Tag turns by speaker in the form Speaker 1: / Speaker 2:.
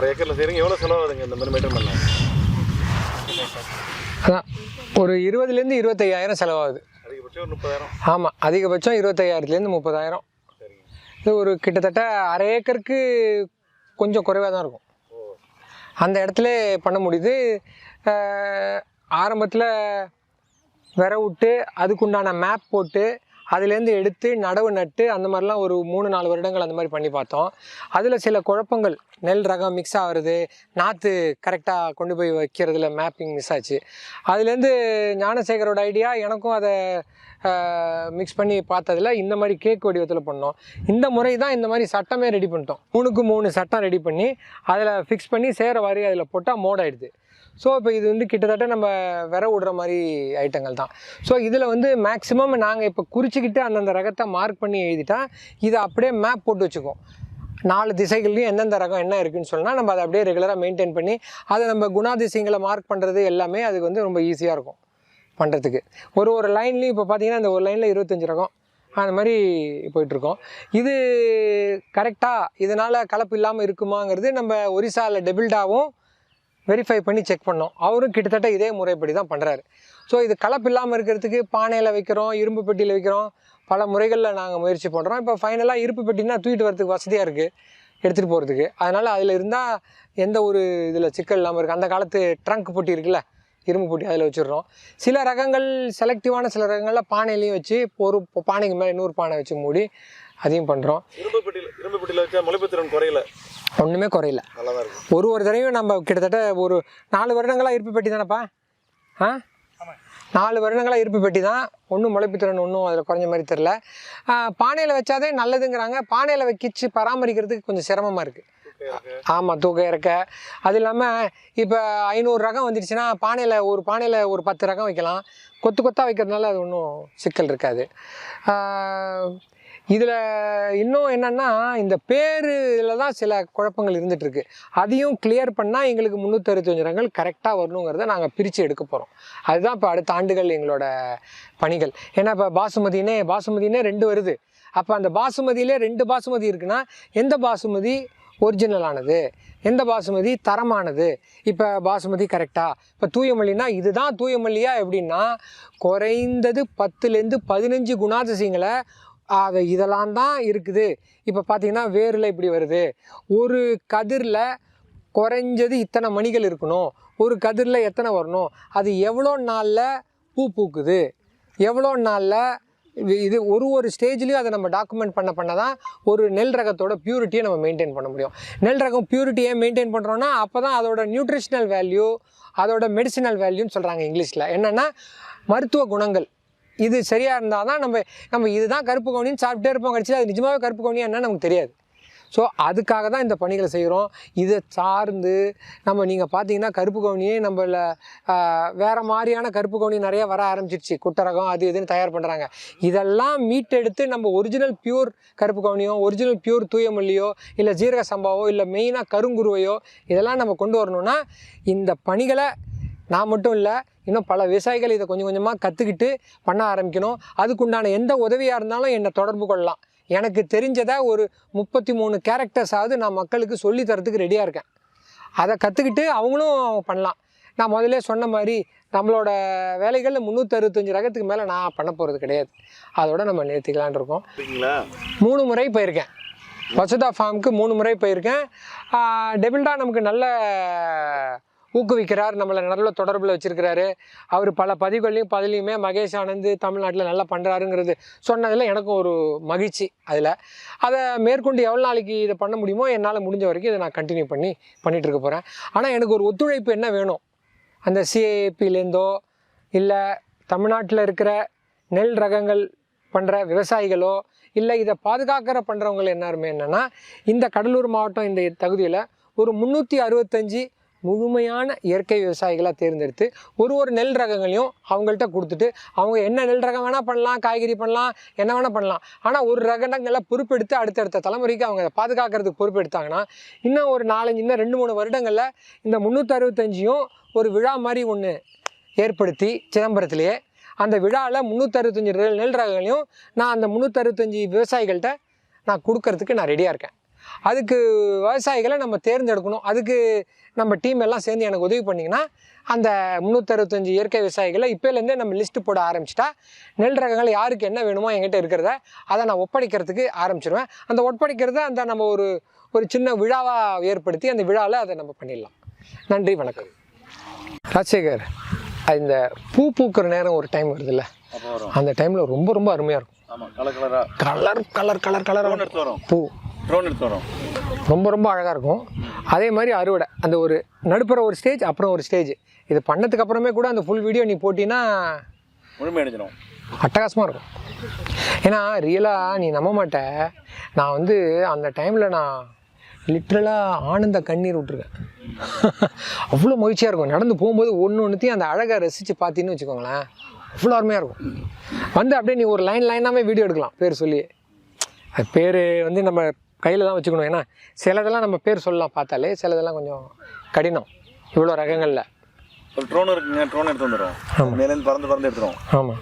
Speaker 1: அரை ஏக்கரில் செய்கிறீங்க எவ்வளோ செலவாகுதுங்க இந்த மாதிரி மெயின்டைன் பண்ண
Speaker 2: அதான் ஒரு இருபதுலேருந்து இருபத்தையாயிரம் செலவாகுது.
Speaker 1: அதிகபட்சம் ஒரு முப்பதாயிரம்.
Speaker 2: ஆமாம் அதிகபட்சம் இருபத்தையாயிரத்துலேருந்து முப்பதாயிரம். இது ஒரு கிட்டத்தட்ட அரை ஏக்கருக்கு கொஞ்சம் குறைவாக தான் இருக்கும். அந்த இடத்துல பண்ண முடியுது. ஆரம்பத்தில் விர விட்டு அதுக்குண்டான மேப் போட்டு அதுலேருந்து எடுத்து நடவு நட்டு அந்த மாதிரிலாம் ஒரு மூணு நாலு வருடங்கள் அந்த மாதிரி பண்ணி பார்த்தோம். அதில் சில குழப்பங்கள் நெல் ரகம் மிக்ஸ் ஆகிறது நாற்று கரெக்டாக கொண்டு போய் வைக்கிறதுல மேப்பிங் மிஸ் ஆச்சு. அதுலேருந்து ஞானசேகரோட ஐடியா எனக்கும் அதை மிக்ஸ் பண்ணி பார்த்ததுல இந்த மாதிரி கேக் வடிவத்தில் பண்ணோம். இந்த முறை தான் இந்த மாதிரி சட்டமே ரெடி பண்ணிட்டோம். மூணுக்கு மூணு சட்டம் ரெடி பண்ணி அதில் ஃபிக்ஸ் பண்ணி சேர வாரி அதில் போட்டால் மோட் ஆகிடுது ஸோ இப்போ இது வந்து கிட்டத்தட்ட நம்ம விர விடுற மாதிரி ஐட்டங்கள் தான். ஸோ இதில் வந்து மேக்ஸிமம் நாங்கள் இப்போ குறிச்சிக்கிட்டு அந்தந்த ரகத்தை மார்க் பண்ணி எழுதிட்டா இதை அப்படியே மேப் போட்டு வச்சுக்குவோம். நாலு திசைகள்லையும் எந்தெந்த ரகம் என்ன இருக்குன்னு சொன்னால் நம்ம அதை அப்படியே ரெகுலராக மெயின்டைன் பண்ணி அதை நம்ம குணாதிசயங்களை மார்க் பண்ணுறது எல்லாமே அதுக்கு வந்து ரொம்ப ஈஸியாக இருக்கும் பண்ணுறதுக்கு ஒரு ஒரு லைன்லேயும் இப்போ பார்த்தீங்கன்னா இந்த ஒரு லைனில் இருபத்தஞ்சி ரகம் அந்த மாதிரி போயிட்டுருக்கோம் இது கரெக்டாக இதனால் கலப்பு இல்லாமல் இருக்குமாங்கிறது நம்ம ஒரிசாவில் டெபிள்டாவும் வெரிஃபை பண்ணி செக் பண்ணோம். அவரும் கிட்டத்தட்ட இதே முறைப்படி தான் பண்ணுறாரு ஸோ இது கலப்பு இல்லாமல் இருக்கிறதுக்கு பானையில் வைக்கிறோம் இரும்பு பெட்டியில் வைக்கிறோம் பல முறைகளில் நாங்கள் முயற்சி பண்ணுறோம் இப்போ ஃபைனலாக இரும்பு பெட்டினா தூக்கிட்டு வரதுக்கு வசதியாக இருக்குது எடுத்துகிட்டு போகிறதுக்கு அதனால் அதில் இருந்தால் எந்த ஒரு இதில் சிக்கல் இல்லாமல் இருக்குது அந்த காலத்து ட்ரங்க் பொட்டி இருக்குல்ல இரும்பு பொட்டி அதில் வச்சிடுறோம். சில ரகங்கள் செலக்டிவான சில ரகங்களில் பானையிலையும் வச்சு ஒரு பானைக்கு மேலே இன்னொரு பானை வச்சு மூடி அதையும் பண்ணுறோம்
Speaker 1: இரும்பு பெட்டியில் இரும்பு பெட்டியில் வச்சா முளைப்பு திறன்
Speaker 2: ஒன்றுமே குறையல. ஒரு ஒரு தடவையும் நம்ம கிட்டத்தட்ட ஒரு நாலு வருடங்களாக இருப்பு பெட்டி தானேப்பா? ஆ? நாலு வருடங்களாக இருப்பு பெட்டி தான். ஒன்றும் முளைப்புத்திறன் ஒன்றும் அதில் குறைஞ்ச மாதிரி தெரில பானையில் வச்சாதே நல்லதுங்கிறாங்க. பானையில் வைக்கிச்சு பராமரிக்கிறதுக்கு கொஞ்சம் சிரமமாக இருக்குது ஆமாம் தூக்கம் இறக்க அது இல்லாமல் இப்போ ஐநூறு ரகம் வந்துடுச்சுன்னா பானையில் ஒரு பானையில் ஒரு பத்து ரகம் வைக்கலாம். கொத்து கொத்தாக வைக்கிறதுனால அது ஒன்றும் சிக்கல் இருக்காது. இதில் இன்னும் என்னென்னா இந்த பேரில் தான் சில குழப்பங்கள் இருந்துகிட்ருக்கு அதையும் கிளியர் பண்ணால் எங்களுக்கு முந்நூற்றறுபத்தஞ்சு ரங்கள் கரெக்டாக வரணுங்கிறத நாங்கள் பிரித்து எடுக்க போகிறோம் அதுதான் இப்போ அடுத்த ஆண்டுகள் எங்களோட பணிகள். ஏன்னா இப்போ பாசுமதினே பாசுமதினே ரெண்டு வருது. அப்போ அந்த பாசுமதியிலே ரெண்டு பாசுமதி இருக்குன்னா எந்த பாசுமதி ஒரிஜினலானது எந்த பாசுமதி தரமானது? இப்போ பாசுமதி கரெக்டாக இப்போ தூயமல்லினா இதுதான் தூயமல்லியா எப்படின்னா குறைந்தது பத்துலேருந்து பதினஞ்சு குணாதிசயங்களை அதை இதெல்லாம் தான் இருக்குது. இப்போ பார்த்தீங்கன்னா வேரில் இப்படி வருது. ஒரு கதிரில் குறைஞ்சது இத்தனை மணிகள் இருக்கணும். ஒரு கதிரில் எத்தனை வரணும்? அது எவ்வளோ நாளில் பூ பூக்குது? எவ்வளோ நாளில் இது இது ஒரு ஒரு ஸ்டேஜ்லேயும் அதை நம்ம டாக்குமெண்ட் பண்ண பண்ண தான் ஒரு நெல் ரகத்தோட பியூரிட்டியை நம்ம மெயின்டைன் பண்ண முடியும். நெல் ரகம் பியூரிட்டியை மெயின்டைன் பண்ணுறோன்னா அப்போ தான் அதோட நியூட்ரிஷனல் வேல்யூ அதோட மெடிசினல் வேல்யூன்னு சொல்கிறாங்க இங்கிலீஷில். என்னென்னா மருத்துவ குணங்கள். இது சரியாக இருந்தால் தான் நம்ம நம்ம இதுதான் கருப்பு கவுனின்னு சாப்பிட்டே இருப்போம் கடிச்சு அது நிஜமாவே கருப்பு கவுனியா என்ன நமக்கு தெரியாது. ஸோ அதுக்காக தான் இந்த பணிகளை செய்கிறோம். இதை சார்ந்து நம்ம நீங்கள் பார்த்தீங்கன்னா கருப்பு கவுனியே நம்மள வேறு மாதிரியான கருப்பு கவுனி நிறைய வர ஆரம்பிச்சிருச்சு. குட்டரகம் அது இதுன்னு தயார் பண்ணுறாங்க இதெல்லாம் மீட்டெடுத்து நம்ம ஒரிஜினல் பியூர் கருப்பு கவுனியோ ஒரிஜினல் பியூர் தூயமல்லியோ இல்லை ஜீரக சம்பாவோ இல்லை மெயினாக கருங்குருவையோ இதெல்லாம் நம்ம கொண்டு வரணும்னா இந்த பணிகளை நான் மட்டும் இல்லை இன்னும் பல விவசாயிகள் இதை கொஞ்சம் கொஞ்சமாக கற்றுக்கிட்டு பண்ண ஆரம்பிக்கணும். அதுக்குண்டான எந்த உதவியாக இருந்தாலும் என்னை தொடர்பு கொள்ளலாம். எனக்கு தெரிஞ்சதை ஒரு முப்பத்தி மூணு கேரக்டர்ஸாவது நான் மக்களுக்கு சொல்லி தரத்துக்கு ரெடியாக இருக்கேன். அதை கற்றுக்கிட்டு அவங்களும் பண்ணலாம். நான் முதல்ல சொன்ன மாதிரி நம்மளோட வேலைகளில் முந்நூற்றறுபத்தஞ்சு ரகத்துக்கு மேலே நான் பண்ண போகிறது கிடையாது. அதோட நம்ம நிறுத்திக்கலான் இருக்கோம். மூணு முறை போயிருக்கேன். வசுதா ஃபார்முக்கு மூணு முறை போயிருக்கேன். டெபிள்டா நமக்கு நல்ல ஊக்குவிக்கிறார் நம்மளை நல்ல தொடர்பில் வச்சுருக்கிறாரு. அவர் பல பதிவுகள்லையும் பதிலையுமே மகேஷ் ஆனந்த் தமிழ்நாட்டில் நல்லா பண்ணுறாருங்கிறது சொன்னதில் எனக்கும் ஒரு மகிழ்ச்சி அதில். அதை மேற்கொண்டு எவ்வளோ நாளைக்கு இதை பண்ண முடியுமோ என்னால் முடிஞ்ச வரைக்கும் இதை நான் கண்டினியூ பண்ணி பண்ணிகிட்டு இருக்க போகிறேன் ஆனால் எனக்கு ஒரு ஒத்துழைப்பு என்ன வேணும்? அந்த சிஏபிலேருந்தோ இல்லை தமிழ்நாட்டில் இருக்கிற நெல் ரகங்கள் பண்ணுற விவசாயிகளோ இல்லை இதை பாதுகாக்கிற பண்ணுறவங்க எல்லாருமே என்னென்னா இந்த கடலூர் மாவட்டம் இந்த தகுதியில் ஒரு முந்நூற்றி அறுபத்தஞ்சு முழுமையான இயற்கை விவசாயிகளாக தேர்ந்தெடுத்து ஒரு ஒரு நெல் ரகங்களையும் அவங்கள்ட்ட கொடுத்துட்டு அவங்க என்ன நெல் ரகம் வேணால் பண்ணலாம் காய்கறி பண்ணலாம் என்ன வேணால் பண்ணலாம். ஆனால் ஒரு ரகங்களை பொறுப்பெடுத்து அடுத்தடுத்த தலைமுறைக்கு அவங்க அதை பாதுகாக்கிறதுக்கு பொறுப்பெடுத்தாங்கன்னா இன்னும் ஒரு நாலஞ்சு இன்னும் ரெண்டு மூணு வருடங்களில் இந்த முந்நூற்றறுபத்தஞ்சியும் ஒரு விழா மாதிரி ஒன்று ஏற்படுத்தி சிதம்பரத்திலேயே அந்த விழாவில் முந்நூற்றறுபத்தஞ்சி நெல் ரகங்களையும் நான் அந்த முந்நூற்றறுபத்தஞ்சி விவசாயிகள்கிட்ட நான் கொடுக்கறதுக்கு நான் ரெடியாக இருக்கேன். அதுக்கு விவசாயிகளை நம்ம தேர்ந்தெடுக்கணும். அதுக்கு நம்ம டீம் எல்லாம் சேர்ந்து எனக்கு உதவி பண்ணிங்கன்னா அந்த முந்நூற்றறுபத்தஞ்சு இயற்கை விவசாயிகளை இப்போலேருந்தே நம்ம லிஸ்ட்டு போட ஆரம்பிச்சிட்டா நெல் ரகங்கள் யாருக்கு என்ன வேணுமோ என்கிட்ட இருக்கிறத அதை நான் ஒப்படைக்கிறதுக்கு ஆரம்பிச்சிருவேன். அந்த ஒப்படைக்கிறத அந்த நம்ம ஒரு ஒரு சின்ன விழாவாக ஏற்படுத்தி அந்த விழாவில் அதை நம்ம பண்ணிடலாம். நன்றி வணக்கம். ராஜசேகர் இந்த பூ பூக்கிற நேரம் ஒரு டைம் வருதுல்ல. அந்த டைமில் ரொம்ப ரொம்ப அருமையாக இருக்கும்.
Speaker 1: கலர்
Speaker 2: கலர் கலர் கலர் பூ.
Speaker 1: ட்ரோன் எடுத்து வரும்.
Speaker 2: ரொம்ப ரொம்ப அழகாக இருக்கும். அதே மாதிரி அறுவடை. அந்த ஒரு நடுப்புற ஒரு ஸ்டேஜ் அப்புறம் ஒரு ஸ்டேஜ் இது பண்ணதுக்கு அப்புறமே கூட அந்த ஃபுல் வீடியோ நீ போட்டினா
Speaker 1: முழுமை அடைஞ்சிடும்
Speaker 2: அட்டகாசமாக இருக்கும். ஏன்னா ரியலாக நீ நம்ப மாட்ட. நான் வந்து அந்த டைமில் நான் லிட்ரலாக ஆனந்த கண்ணீர் விட்டுருக்கேன். அவ்வளோ மகிழ்ச்சியாக இருக்கும். நடந்து போகும்போது ஒன்று ஒன்றுத்தையும் அந்த அழகை ரசித்து பார்த்தீன்னு வச்சுக்கோங்களேன். அவ்வளோ அருமையாக இருக்கும். வந்து அப்படியே நீ ஒரு லைன் லைனாகவே வீடியோ எடுக்கலாம். பேர் சொல்லி அது பேர் வந்து நம்ம கையில் தான் வச்சுக்கணும். ஏன்னா சிலதெல்லாம் நம்ம பேர் சொல்லலாம் பார்த்தாலே சிலதெல்லாம் கொஞ்சம் கடினம். இவ்வளோ ரகங்களில்.
Speaker 1: ஒரு ட்ரோன் இருக்குங்க ட்ரோன் எடுத்து வந்துடும் மேலேருந்து பறந்து பறந்து எடுத்துரும்
Speaker 2: ஆமாம்